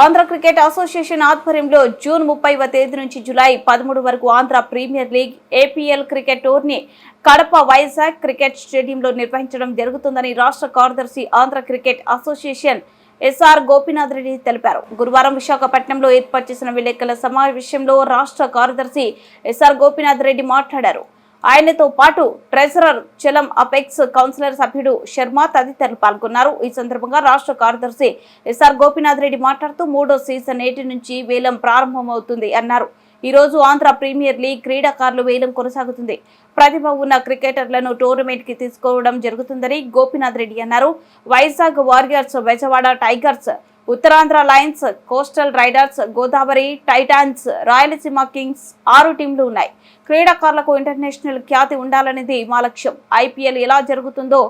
Andhra cricket association ఆధ్వర్యంలో June ముప్పైవ తేదీ నుంచి జూలై పదమూడు వరకు Andhra Premier League APL cricket టూర్ని Kadapa Vizag cricket స్టేడియంలో నిర్వహించడం జరుగుతుందని రాష్ట్ర కార్యదర్శి Andhra Cricket Association SR Gopinath Reddy తెలిపారు. గురువారం విశాఖపట్నంలో ఏర్పాటు చేసిన విలేకరుల సమావేశంలో రాష్ట్ర కార్యదర్శి ఎస్ఆర్ గోపీనాథ్ రెడ్డి మాట్లాడారు. ఆయనతో పాటు ట్రెజరర్ చలం అపెక్స్ కౌన్సిలర్ సభ్యుడు శర్మ తదితరులు పాల్గొన్నారు. ఈ సందర్భంగా రాష్ట్ర కార్యదర్శి ఎస్ఆర్ గోపీనాథ్ రెడ్డి మాట్లాడుతూ మూడో సీజన్ నేటి నుంచి వేలం ప్రారంభమవుతుంది అన్నారు. ఈ రోజు ఆంధ్ర ప్రీమియర్ లీగ్ క్రీడాకారులు వేలం కొనసాగుతుంది. ప్రతిభ ఉన్న క్రికెటర్లను టోర్నమెంట్కి తీసుకోవడం జరుగుతుందని గోపీనాథ్ రెడ్డి అన్నారు. Vizag Warriors Bezawada Tigers Uttarandhra Lions Coastal Riders Godavari Titans Rayalaseema Kings ఆరు టీంలు ఉన్నాయి. క్రీడాకారులకు ఇంటర్నేషనల్ ఖ్యాతి ఉండాలనేది మా లక్ష్యం. ఐపీఎల్ ఎలా జరుగుతుందో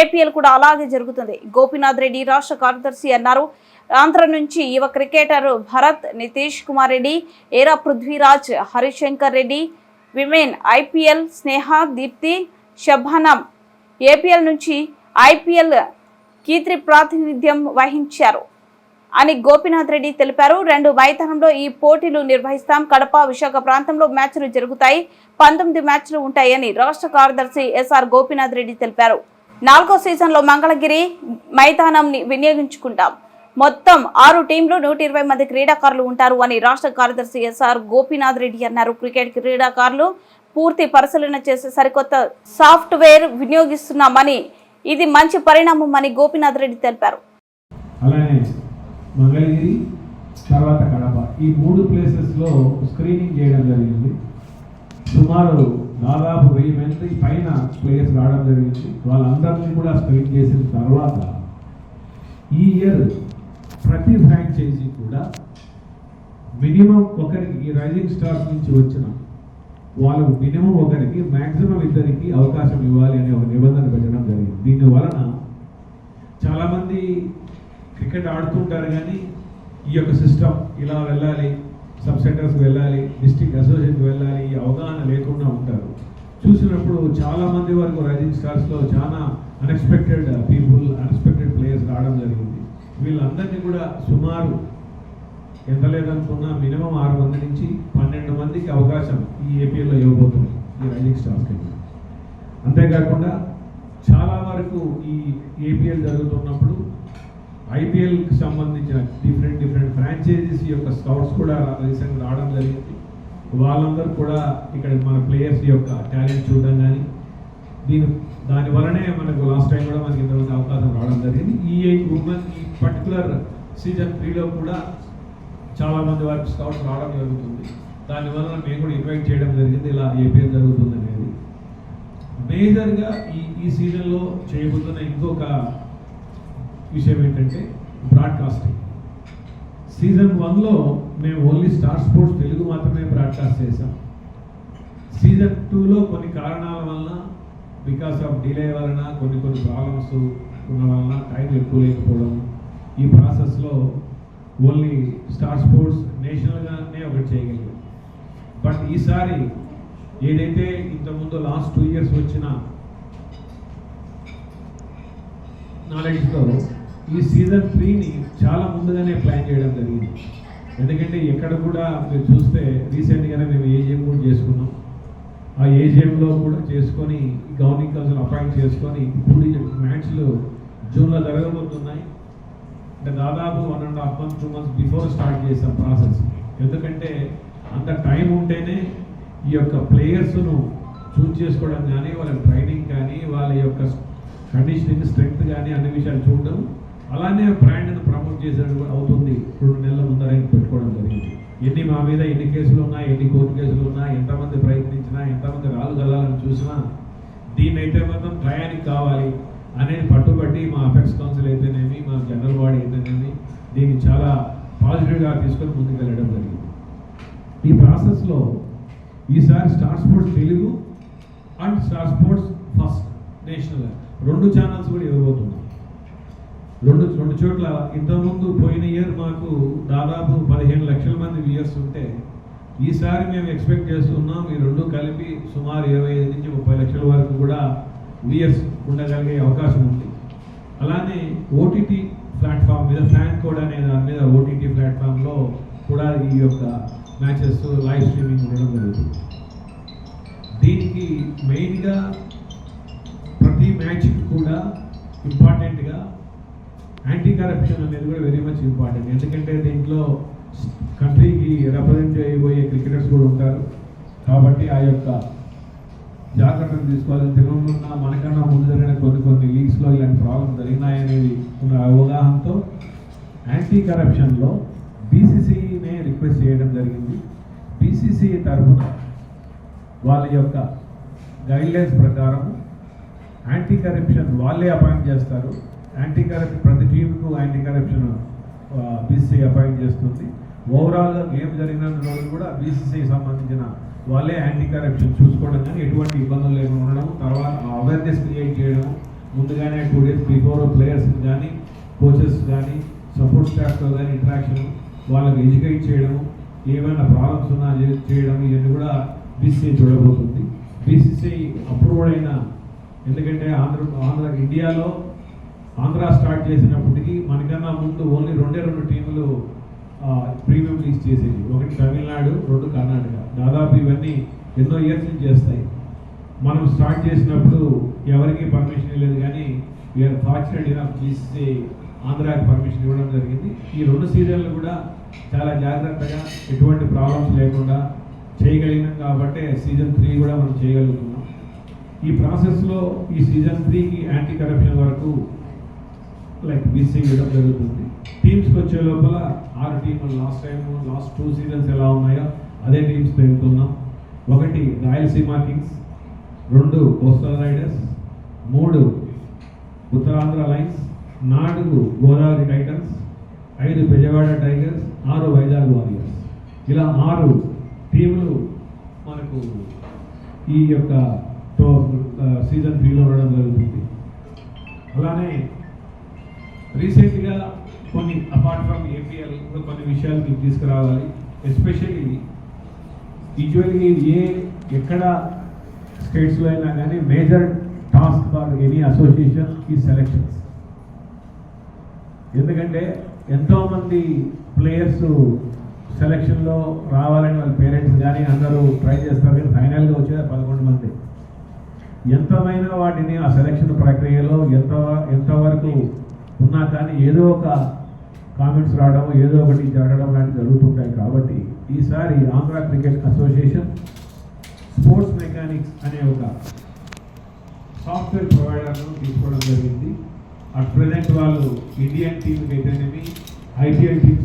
ఏపీఎల్ కూడా అలాగే జరుగుతుంది. గోపీనాథ్ రెడ్డి రాష్ట్ర కార్యదర్శి అన్నారు. ఆంధ్ర నుంచి యువ cricketer Bharat Nitish Kumar Reddy Yarra Prithviraj Harishankar Reddy women IPL Sneha Deepti Shabnam APL నుంచి ఐపీఎల్ కీర్తి ప్రాతినిధ్యం వహించారు. అని గోపీనాథ్ రెడ్డి తెలిపారు. రెండు మైదానంలో ఈ పోటీలు నిర్వహిస్తాం. కడప విశాఖ ప్రాంతంలో మ్యాచ్లు జరుగుతాయి. పంతొమ్మిది మ్యాచ్లు ఉంటాయని రాష్ట్ర కార్యదర్శి ఎస్ఆర్ గోపీనాథ్ రెడ్డి తెలిపారు. నాలుగో సీజన్లో మంగళగిరి మైదానం వినియోగించుకుంటాం. మొత్తం ఆరు టీంలు నూట ఇరవై మంది క్రీడాకారులు ఉంటారు అని రాష్ట్ర కార్యదర్శి ఎస్ఆర్ గోపీనాథ్ రెడ్డి అన్నారు. క్రికెట్ క్రీడాకారులు పూర్తి పరిశీలన చేసి సరికొత్త సాఫ్ట్వేర్ వినియోగిస్తున్నామని ఇది మంచి పరిణామం అని గోపీనాథ్ రెడ్డి తెలిపారు. అలానే మంగళగిరి తర్వాత కడప. ఈ మూడు ప్లేసెస్లో స్క్రీనింగ్ చేయడం జరిగింది. సుమారు దాదాపు వెయ్యి మంది పైన ప్లేయర్స్ రావడం జరిగింది. వాళ్ళందరినీ కూడా స్క్రీన్ చేసిన తర్వాత ఈ ఇయర్ ప్రతి ఫ్రాంచైజీ కూడా మినిమం ఒకరికి ఈ రైజింగ్ స్టార్స్ నుంచి వచ్చిన వాళ్ళకు మినిమం ఒకరికి మ్యాక్సిమం ఇద్దరికి అవకాశం ఇవ్వాలి అనే ఒక నిబంధన పెట్టడం జరిగింది. దీని వలన చాలామంది క్రికెట్ ఆడుతుంటారు కానీ ఈ యొక్క సిస్టమ్ ఇలా వెళ్ళాలి సబ్ సెంటర్స్కి వెళ్ళాలి డిస్ట్రిక్ట్ అసోసియేషన్కి వెళ్ళాలి ఈ అవగాహన లేకుండా ఉంటారు. చూసినప్పుడు చాలా మంది వరకు రైజింగ్ స్టార్స్లో చాలా అన్ఎక్స్పెక్టెడ్ పీపుల్ అన్ఎక్స్పెక్టెడ్ ప్లేయర్స్ రావడం జరిగింది. వీళ్ళందరినీ కూడా సుమారు ఎంత లేదనుకున్నా మినిమం ఆరు మంది నుంచి పన్నెండు మందికి అవకాశం ఈ ఏపీఎల్లో ఇవ్వబోతుంది ఈ రైజింగ్ స్టార్స్కి అంతేకాకుండా చాలా వరకు ఈ ఏపీఎల్ జరుగుతున్నప్పుడు ఐపీఎల్కి సంబంధించిన డిఫరెంట్ డిఫరెంట్ ఫ్రాంచైజీస్ యొక్క స్కౌట్స్ కూడా రీసెంట్గా రావడం జరిగింది. వాళ్ళందరూ కూడా ఇక్కడ మన ప్లేయర్స్ యొక్క టాలెంట్ చూడడం కానీ దీని దాని వలనే మనకు లాస్ట్ టైం కూడా మనకి ఇంతమంది అవకాశం రావడం జరిగింది. ఈ ఉమెన్ ఈ పర్టికులర్ సీజన్ త్రీలో కూడా చాలా మంది వారికి స్కౌట్స్ రావడం జరుగుతుంది. దానివల్ల మేము కూడా ఇన్వైట్ చేయడం జరిగింది. ఇలా ఏపీఎల్ జరుగుతుంది అనేది. మేజర్గా ఈ ఈ సీజన్లో చేయబోతున్న ఇంకొక విషయం ఏంటంటే బ్రాడ్కాస్టింగ్ సీజన్ వన్లో మేము ఓన్లీ స్టార్ స్పోర్ట్స్ తెలుగు మాత్రమే బ్రాడ్కాస్ట్ చేసాం సీజన్ టూలో కొన్ని కారణాల వలన బికాస్ ఆఫ్ డిలే వలన కొన్ని కొన్ని ప్రాబ్లమ్స్ ఉన్న వలన టైం ఎక్కువ లేకపోవడం ఈ ప్రాసెస్లో ఓన్లీ స్టార్ స్పోర్ట్స్ నేషనల్గానే ఒకటి చేయగలిగాం. బట్ ఈసారి ఏదైతే ఇంతకుముందు లాస్ట్ టూ ఇయర్స్ వచ్చిన నాలెడ్జ్తో ఈ సీజన్ త్రీని చాలా ముందుగానే ప్లాన్ చేయడం జరిగింది. ఎందుకంటే ఎక్కడ కూడా మీరు చూస్తే రీసెంట్గానే మేము ఏజిఎం కూడా చేసుకున్నాం. ఆ ఏజిఎంలో కూడా చేసుకొని గవర్నింగ్ కౌన్సిల్ అపాయింట్ చేసుకొని ఇప్పుడు మ్యాచ్లు జూన్లో జరగబోతున్నాయి. అంటే దాదాపు one and half month two months before start చేసాం ప్రాసెస్ ఎందుకంటే అంత టైం ఉంటేనే ఈ యొక్క ప్లేయర్స్ను చూస్ చేసుకోవడం కానీ వాళ్ళ ట్రైనింగ్ కానీ వాళ్ళ యొక్క కండిషనింగ్ స్ట్రెంగ్త్ కానీ అన్ని విషయాలు చూడడం అలానే బ్రాండ్ను ప్రమోట్ చేసేది కూడా అవుతుంది. రెండు నెలల ముందర పెట్టుకోవడం జరిగింది. ఎన్ని మా మీద ఎన్ని కేసులు ఉన్నా ఎన్ని కోర్టు కేసులు ఉన్నా ఎంతమంది ప్రయత్నించినా ఎంతమంది రాళ్ళు గల్లాలని చూసినా దీన్ని అయితే మాత్రం టయానికి కావాలి అనేది పట్టుబట్టి మా అఫెక్స్ కౌన్సిల్ అయితేనేమి మా జనరల్ వాడీ అయితేనేమి దీన్ని చాలా పాజిటివ్గా తీసుకొని ముందుకు వెళ్ళడం జరిగింది. ఈ ప్రాసెస్లో ఈసారి Star Sports Telugu and Star Sports first national రెండు ఛానల్స్ కూడా ఇవ్వబోతున్నాం. రెండు రెండు చోట్ల ఇంతకుముందు పోయిన ఇయర్ మాకు దాదాపు పదిహేను లక్షల మంది వ్యూయర్స్ ఉంటే ఈసారి మేము ఎక్స్పెక్ట్ చేస్తున్నాం ఈ రెండు కలిపి సుమారు ఇరవై ఐదు నుంచి ముప్పై లక్షల వరకు కూడా వ్యూయర్స్ ఉండగలిగే అవకాశం ఉంది. అలానే ఓటీటీ ప్లాట్ఫామ్ మీద ఫ్యాన్ కోడ్ అనే దాని మీద ఓటీటీ ప్లాట్ఫామ్లో కూడా ఈ యొక్క మ్యాచెస్ లైవ్ స్ట్రీమింగ్ ఉండడం జరుగుతుంది. దీనికి మెయిన్గా ప్రతి మ్యాచ్కి కూడా ఇంపార్టెంట్ యాంటీ కరప్షన్ అనేది కూడా వెరీ మచ్ ఇంపార్టెంట్ ఎందుకంటే దీంట్లో కంట్రీకి రిప్రజెంట్ చేయబోయే క్రికెటర్స్ కూడా ఉంటారు. కాబట్టి ఆ యొక్క జాగ్రత్తలు తీసుకోవాలి తిరుగుతున్న మనకన్నా ముందు జరిగిన కొన్ని కొన్ని లీగ్స్లో ఇలాంటి ప్రాబ్లమ్ జరిగినాయనేది ఉన్న అవగాహనతో యాంటీ కరప్షన్లో బీసీసీనే రిక్వెస్ట్ చేయడం జరిగింది. బీసీసీ తరఫున వాళ్ళ యొక్క గైడ్లైన్స్ ప్రకారం యాంటీ కరప్షన్ వాళ్ళే అపాయింట్ చేస్తారు. యాంటీ కరప్షన్ ప్రతి టీంకు యాంటీ కరప్షన్ బీసీసీ అపాయింట్ చేస్తుంది. ఓవరాల్గా గేమ్ జరిగిన రోజు కూడా బీసీసీకి సంబంధించిన వాళ్ళే యాంటీ కరప్షన్ చూసుకోవడం కానీ ఎటువంటి ఇబ్బందులు లేకుండా ఉండడం తర్వాత అవేర్నెస్ క్రియేట్ చేయడం ముందుగానే టూ డేస్ బిఫోర్ ప్లేయర్స్ కానీ కోచెస్ కానీ సపోర్ట్ స్టాఫ్తో కానీ ఇంటరాక్షన్ వాళ్ళకి ఎడ్యుకేట్ చేయడం ఏమైనా ప్రాబ్లమ్స్ ఉన్నా చేయడం ఇవన్నీ కూడా బీసీసీ చూడబోతుంది. బీసీసీ అప్రూవ్డ్ అయిన ఎందుకంటే ఆంధ్ర ఆంధ్ర ఇండియాలో ఆంధ్ర స్టార్ట్ చేసినప్పటికీ మనకన్నా ముందు ఓన్లీ రెండే రెండు టీములు ప్రీమియం లీగ్స్ చేసేది ఒకటి తమిళనాడు రెండు కర్ణాటక. దాదాపు ఇవన్నీ ఎన్నో ఇయర్స్ నుంచి చేస్తాయి. మనం స్టార్ట్ చేసినప్పుడు ఎవరికి పర్మిషన్ లేదు కానీ వీఆర్ ఫార్చునేట్ ఇనఫ్ బీసీసీ ఆంధ్రాకి పర్మిషన్ ఇవ్వడం జరిగింది. ఈ రెండు సీజన్లు కూడా చాలా జాగ్రత్తగా ఎటువంటి ప్రాబ్లమ్స్ లేకుండా చేయగలిగినాం కాబట్టి సీజన్ త్రీ కూడా మనం చేయగలుగుతున్నాం. ఈ ప్రాసెస్లో ఈ సీజన్ త్రీకి యాంటీ కరప్షన్ వరకు లైక్ మిస్సింగ్ ఇవ్వడం జరుగుతుంది టీమ్స్కి వచ్చే లోపల ఆరు టీంలు last time last two seasons ఎలా ఉన్నాయో అదే టీమ్స్ పెరుగుతున్నాం ఒకటి రాయలసీమ కింగ్స్ రెండు కోస్టల్ రైడర్స్ మూడు ఉత్తరాంధ్ర లైన్స్ నాలుగు గోదావరి టైటన్స్ ఐదు విజయవాడ టైగర్స్ ఆరు వైజాగ్ వారియర్స్. ఇలా ఆరు టీములు మనకు ఈ యొక్క సీజన్ త్రీలో ఉండడం జరుగుతుంది. అలానే రీసెంట్గా కొన్ని అపార్ట్ ఫ్రమ్ ఏపీఎల్ కూడా కొన్ని విషయాలు మీకు తీసుకురావాలి. ఎస్పెషల్లీ యూజువల్లీ ఏ ఎక్కడ స్టేట్స్లో అయినా కానీ major task for any association ఈ సెలెక్షన్స్ ఎందుకంటే ఎంతోమంది ప్లేయర్స్ సెలక్షన్లో రావాలని వాళ్ళ పేరెంట్స్ కానీ అందరూ ట్రై చేస్తారు కానీ ఫైనల్గా వచ్చేది పదకొండు మంది. ఎంతమైనా వాటిని ఆ సెలక్షన్ ప్రక్రియలో ఎంత ఎంతవరకు ఉన్నా కానీ ఏదో ఒక కామెంట్స్ రావడం ఏదో ఒకటి జరగడం లాంటివి జరుగుతుంటాయి కాబట్టి ఈసారి Andhra cricket association sports mechanics అనే ఒక సాఫ్ట్వేర్ ప్రొవైడర్ను తీసుకోవడం జరిగింది. అట్ ప్రజెంట్ వాళ్ళు ఇండియన్ టీంకి అయితేనేమి ఐపీఎల్ టీమ్స్